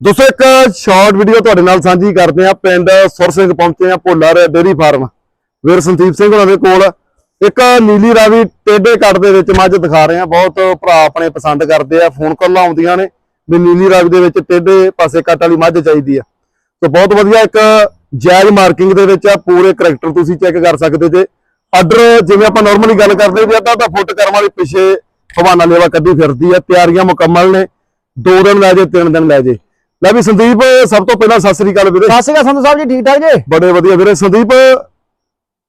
ਦੋਸਤੋ, ਇੱਕ short video ਤੁਹਾਡੇ ਨਾਲ ਸਾਂਝੀ ਕਰਦੇ ਆ ਪਿੰਡ ਸੁਰ ਸਿੰਘ ਪਹੁੰਚੇ ਆ ਭੋਲਰ ਡੇਰੀ ਫਾਰਮ। ਵੀਰ ਸੰਦੀਪ ਸਿੰਘ ਉਹਨਾਂ ਦੇ ਕੋਲ ਇੱਕ ਨੀਲੀ ਰਾਵੀ ਟੇਡੇ ਕੱਟ ਦੇ ਵਿੱਚ ਮੱਝ ਦਿਖਾ ਰਹੇ। ਆ ਬਹੁਤ ਭਰਾ ਆਪਣੇ ਪਸੰਦ ਕਰਦੇ ਆ, ਫੋਨ ਕਾਲਾਂ ਆਉਂਦੀਆਂ ਨੇ, ਵੀ ਨੀਲੀ ਰਾਵੀ ਦੇ ਵਿੱਚ ਟੇਡੇ ਪਾਸੇ ਕੱਟ ਵਾਲੀ ਮੱਝ ਚਾਹੀਦੀ ਆ। ਤੇ ਬਹੁਤ ਵਧੀਆ ਇੱਕ ਜਾਇਜ਼ ਮਾਰਕਿੰਗ ਦੇ ਵਿੱਚ ਆ, ਪੂਰੇ ਕਰੈਕਟਰ ਤੁਸੀਂ ਚੈੱਕ ਕਰ ਸਕਦੇ ਜੇ। ਆਰਡਰ ਜਿਵੇਂ ਆਪਾਂ ਨਾਰਮਲੀ ਗੱਲ ਕਰਦੇ ਵੀ ਅੱਧਾ ਤਾਂ ਫੁੱਟ ਕਰਮ ਵਾਲੀ ਪਿੱਛੇ ਹਵਾਨਾ ਲੇਵਾ ਕੱਢੀ ਫਿਰਦੀ ਆ, ਤਿਆਰੀਆਂ ਮੁਕੰਮਲ ਨੇ। ਦੋ ਦਿਨ ਲੈ ਜੇ, ਤਿੰਨ ਦਿਨ ਲੈ ਜੇ। ਲੈ ਵੀ ਸੰਦੀਪ ਸਭ ਤੋਂ ਪਹਿਲਾਂ ਸਤਿ ਸ੍ਰੀ ਅਕਾਲ ਵੀਰੇ। ਸਤਿ ਸ਼੍ਰੀ ਅਕਾਲ ਸੰਧੂ ਸਾਹਿਬ ਜੀ ਠੀਕ ਠਾਕ ਜੀ? ਬੜੇ ਵਧੀਆ ਵੀਰੇ। ਸੰਦੀਪ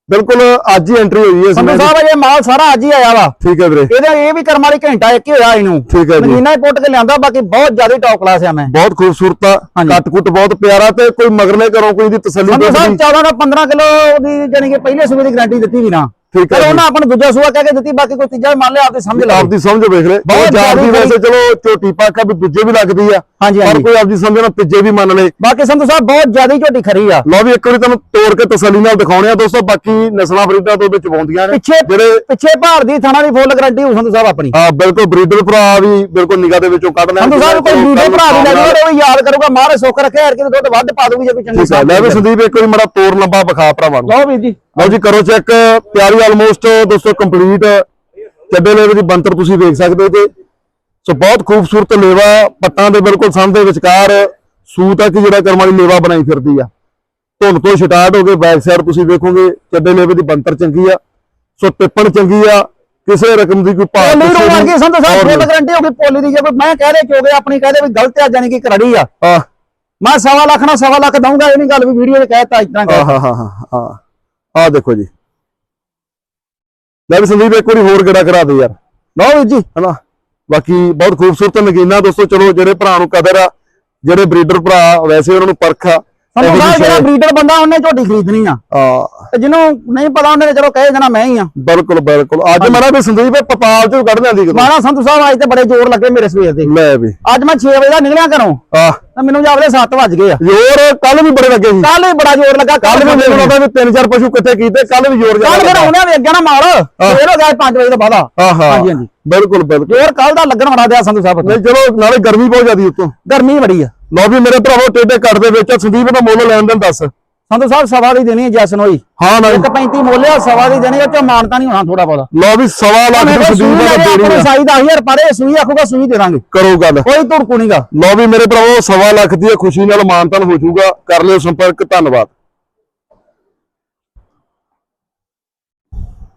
ਬਿਲਕੁਲ ਅੱਜ ਹੀ ਐਂਟਰੀ ਹੋਈ ਹੈ ਸੰਧੂ ਸੰਦੀਪ ਸਾਹਿਬ ਇਹ ਮਾਲ ਸਾਰਾ ਅੱਜ ਹੀ ਆਇਆ ਵਾ। ਠੀਕ ਹੈ ਵੀਰੇ। ਇਹਦਾ ਇਹ ਵੀ ਕਰਮ ਵਾਲੀ ਘੰਟਾ ਇੱਕ ਹੀ ਹੋਇਆ ਇਹਨੂੰ। ਠੀਕ ਹੈ ਜੀ। ਮਹੀਨਾ ਹੀ ਪੁੱਟ ਕੇ ਲਿਆਂਦਾ ਬਾਕੀ ਬਹੁਤ ਜ਼ਿਆਦਾ ਟੌਪ ਕਲਾਸ ਆ ਮੈਂ। ਬਹੁਤ ਖੂਬਸੂਰਤ ਆ। ਹਾਂਜੀ। ਕੱਟ ਕੁੱਟ ਬਹੁਤ ਪਿਆਰਾ ਤੇ ਕੋਈ ਮਗਰਲੇ ਘਰੋਂ ਕੋਈ ਦੀ ਤਸੱਲੀ ਸੰਧੂ ਸਾਹਿਬ ਦੀ 14 ਦਾ 15 ਕਿਲੋ ਦੀ ਜਾਨੀ ਕਿ ਪਹਿਲੇ ਸੂਬੇ ਦੀ ਗਾਰੰਟੀ ਦਿੱਤੀ ਵੀ ਨਾ। ਠੀਕ ਹੈ ਪਰ। ਉਹਨਾਂ ਆਪਾਂ ਨੂੰ ਦੂਜਾ ਸੂਆ ਕਹਿ ਕੇ ਦਿੱਤੀ ਬਾਕੀ ਕੋਈ ਤੀਜਾ ਮੰਨ ਲਿਆ ਆਪਦੀ ਸਮਝ ਲਓ। ਆਪਦੀ ਸਮਝ ਵੇਖ ਲੈ। ਬਹੁਤ ਜਾਪਦੀ ਵੈਸੇ ਚਲੋ ਝੋਟੀ ਪਾਕਾ ਵੀ ਦੂਜੇ ਵੀ ਲੱਗਦੀ ਆ। ਹਾਂਜੀ ਪਰ ਕੋਈ ਆਪਦੀ ਸਮਝ ਨਾਲ ਤੀਜੇ ਵੀ ਮੰਨ ਲੇ। ਬਾਕੀ ਸੰਧੂ ਸਾਹਿਬ ਬਹੁਤ ਜ਼ਿਆਦਾ ਹੀ ਝੋਟੀ ਖਰੀ ਆ। ਲਓ ਵੀ ਇੱਕ ਵਾਰੀ ਤੁਹਾਨੂੰ ਤੋੜ ਕੇ ਤਸੱਲੀ ਨਾਲ ਦਿਖਾਉਣੇ ਆ ਦੋਸਤੋ ਬਾਕੀ ਨਸਲਾਂ ਬਰੀਡਾਂ ਤੋਂ ਵਿੱਚ ਪਾਉਂਦੀਆਂ ਨੇ। ਪਿੱਛੇ ਜਿਹੜੇ ਪਿੱਛੇ ਭਾਰ ਦੀ ਥਾਣਾ ਦੀ ਫੁੱਲ ਗਾਰੰਟੀ ਹੋ ਸੰਧੂ ਸਾਹਿਬ ਆਪਣੀ। ਆ ਬਿਲਕੁਲ ਬਰੀਡਰ ਭਰਾ ਵੀ ਬਿਲਕੁਲ ਨਿਗਾਹ ਦੇ ਵਿੱਚੋਂ ਕੱਢ ਲੈਣ ਸੰਧੂ ਸਾਹਿਬ ਕੋਈ ਵੀਡੀਓ ਭਰਾ ਵੀ ਲੈ ਜਾਓ ਉਹ ਯਾਦ ਕਰੂਗਾ ਮਾਰੇ ਸੁੱਖ ਰੱਖਿਆ ਯਾਰ ਕਿ ਦੁੱਧ ਵੱਧ ਪਾ ਦੂਗੀ ਜੇ ਕੋਈ ਚੰਗੀ ਠੀਕ ਹੈ ਲੈ ਵੀ ਸੰਦੀਪ ਇੱਕ ਵਾਰੀ ਮੇਰਾ ਤੋੜ ਲੰਬਾ ਵਿਖਾ ਭਰਾਵਾਂ ਨੂੰ। ਲਓ ਵੀਰ ਜੀ। ਲਓ ਜੀ ਕਰੋ ਚੈੱਕ ਤਿਆਰੀ ਆਲਮੋਸਟ ਦੋਸਤੋ ਕੰਪਲੀਟ ਚੱਡੇ ਲੇਵੇ ਦੀ ਬੰਤਰ ਤੁਸੀਂ ਵੇਖ ਸਕਦੇ ਜੇ। ਸੋ ਬਹੁਤ ਖੂਬਸੂਰਤ ਲੇਵਾ ਪੱਟਾਂ ਦੇ ਬਿਲਕੁਲ ਦੇ ਵਿਚਕਾਰ ਸੂ ਤੱਕ ਜਿਹੜਾ ਕਰਮ ਵਾਲੀ ਲੇਵਾ ਬਣਾਈ ਫਿਰਦੀ ਆ। ਧੁੰਨ ਤੋਂ ਸਟਾਰਟ ਹੋ ਕੇ ਬੈਕ ਸਾਈਡ ਤੁਸੀਂ ਵੇਖੋਗੇ ਚੱਡੇ ਲੇਵੇ ਦੀ ਬੰਤਰ ਚੰਗੀ ਆ। ਸੋ ਟਿੱਪਣ ਚੰਗੀ ਆ ਕਿਸੇ ਰਕਮ ਦੀ ਕੋਈ ਭਾਰ ਨਹੀਂ। ਵਰਗੀ ਸੰਧੂ ਸਾਹਿਬ ਫੁੱਲ ਗਾਰੰਟੀ ਹੋ ਗਈ ਪੋਲੀ ਦੀ ਜੇ ਕੋਈ ਮੈਂ ਕਹਿ ਦੇ ਚੋਗੇ ਆਪਣੀ ਕਹਦੇ ਵੀ ਗਲਤ ਆ ਜਾਨੀ ਕਿ ਕਰੜੀ ਆ। ਮੈਂ ਸਵਾ ਲੱਖ ਨਾਲ ਸਵਾ ਲੱਖ ਦਊਂਗਾ ਇਹ ਨਹੀਂ ਗੱਲ ਵੀ ਵੀਡੀਓ 'ਚ ਕਹਿਤਾ ਇਦਾਂ ਆਹ ਹਾਂ ਹਾਂ ਹਾਂ ਆ ਦੇਖੋ ਜੀ। ਲੈ ਵੀ ਸੰਦੀਪ ਇੱਕ ਵਾਰੀ ਹੋਰ ਗੇੜਾ ਕਰਾ ਦੇ ਯਾਰ। ਲਓ ਵੀਰ ਜੀ ਹਨਾ। ਬਾਕੀ ਬਹੁਤ ਖੂਬਸੂਰਤ ਨਗੀਨਾ ਦੋਸਤੋ ਚਲੋ ਜਿਹੜੇ ਭਰਾ ਨੂੰ ਕਦਰ ਆ ਜਿਹੜੇ ਬਰੀਡਰ ਭਰਾ ਵੈਸੇ ਉਹਨਾਂ ਨੂੰ ਪਰਖ ਆ ਜਿਹੜਾ ਬਰੀਡਰ ਬੰਦਾ ਉਹਨੇ ਝੋਟੀ ਖਰੀਦਣੀ ਆ। ਤੇ ਜਿਹਨੂੰ ਨਹੀਂ ਪਤਾ ਉਹਨੇ ਚਲੋ ਕਹੇ ਜਣਾ ਮੈਂ ਹੀ ਆ। ਬਿਲਕੁਲ ਬਿਲਕੁਲ। ਅੱਜ ਮੇਰਾ ਵੀ ਸੰਦੀਪ ਇਹ ਪਪਾਲ ਚੋਂ ਕੱਢ ਕਿਦੋਂ ਮਾਣਾ ਸੰਧੂ ਸਾਹਿਬ ਅੱਜ ਤੇ ਬੜੇ ਜ਼ੋਰ ਲੱਗੇ ਮੇਰੇ ਸਵੇਰ ਦੇ। ਲੈ ਵੀ। ਅੱਜ ਮੈਂ 6 ਵਜੇ ਦਾ ਨਿਕਲਿਆ ਘਰੋਂ। ਆ ਤੇ ਮੈਨੂੰ ਜਾਪਦੇ 7 ਵੱਜ ਗਏ ਆ। ਜ਼ੋਰ ਕੱਲ ਵੀ ਬੜੇ ਲੱਗੇ ਸੀ। ਕੱਲ ਹੀ ਬੜਾ ਜ਼ੋਰ ਲੱਗਾ ਕੱਲ ਵੀ ਮੈਨੂੰ ਲੱਗਦਾ ਵੀ ਤਿੰਨ ਚਾਰ ਪਸ਼ੂ ਕਿੱਥੇ ਕੀਤੇ ਕੱਲ ਵੀ ਜ਼ੋਰ ਕੱਲ ਫਿਰ ਜ਼ਿਆਦਾ ਉਹਨੇ ਵੀ ਅੱਗੇ ਨਾ ਮਾਲ ਫੇਰ ਹੋ ਗਿਆ 5 ਵਜੇ ਤੋਂ ਬਾਅਦ ਹਾਂਜੀ, ਹਾਂਜੀ। ਬਿਲਕੁਲ ਬਿਲਕੁਲ। ਜ਼ੋਰ ਕੱਲ ਦਾ ਲੱਗਣ ਵਾਲਾ ਦਿਆ ਸੰਧੂ ਸਾਹਿਬ ਨਹੀਂ ਚਲੋ ਨਾਲੇ ਗਰਮੀ ਬਹੁਤ ਜ਼ਿਆਦੀ ਉੱਤੋਂ। ਗਰਮੀ ਬੜੀ ਆ। ਲਓ ਵੀ ਮੇਰੇ ਭਰਾਵੋ ਟੇਡੇ ਕੱਟ ਦੇ ਵਿੱਚ ਸੰਦੀਪ ਦਾ ਮੁੱਲ ਲੈਣ ਦੇਣ ਦੱਸ। ਸੰਧੂ ਸਾਹਿਬ ਸਵਾ ਦੀ ਦੇਣੀ ਹੈ ਜੈਸਨ ਹੋਈ। ਹਾਂ ਨਾ ਇੱਕ 35 ਮੋਲਿਆ ਸਵਾ ਦੀ ਦੇਣੀ ਉਹ ਚ ਮਾਨਤਾ ਨਹੀਂ ਹੋਣਾ ਥੋੜਾ ਬਹੁਤਾ। ਲਓ ਵੀ ਸਵਾ ਲੱਖ ਦੀ ਸੰਦੀਪ ਦਾ ਦੇਣੀ ਆ ਸਾਈ 10000 ਪਰੇ ਸੂਈ ਆਖੂਗਾ ਸੂਈ ਦੇ ਦਾਂਗੇ। ਕਰੋ ਗੱਲ। ਕੋਈ ਧੁੜਕੂ ਨਹੀਂਗਾ ਲਓ ਵੀ ਮੇਰੇ ਭਰਾਵੋ ਸਵਾ ਲੱਖ ਦੀ ਖੁਸ਼ੀ ਨਾਲ ਮਾਨਤਨ ਹੋ ਜਾਊਗਾ। ਕਰ ਲਿਓ ਸੰਪਰਕ ਧੰਨਵਾਦ।